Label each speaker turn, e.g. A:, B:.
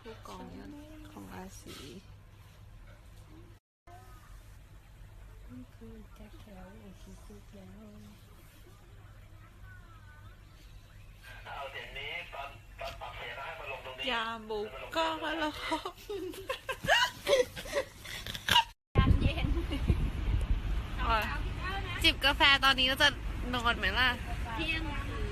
A: ผู้กองของอาศี
B: นี่คือแจ็คแถวอีกทีคุกแล้วเอาเดี๋ยวนี้ตอนตอนปับเสียงให้มัลงตรง
A: นี้ยาบุกก็มาล้จิบกาแฟตอนนี้ก็จะนอนไหมล่ะ
B: เที่ยงคืน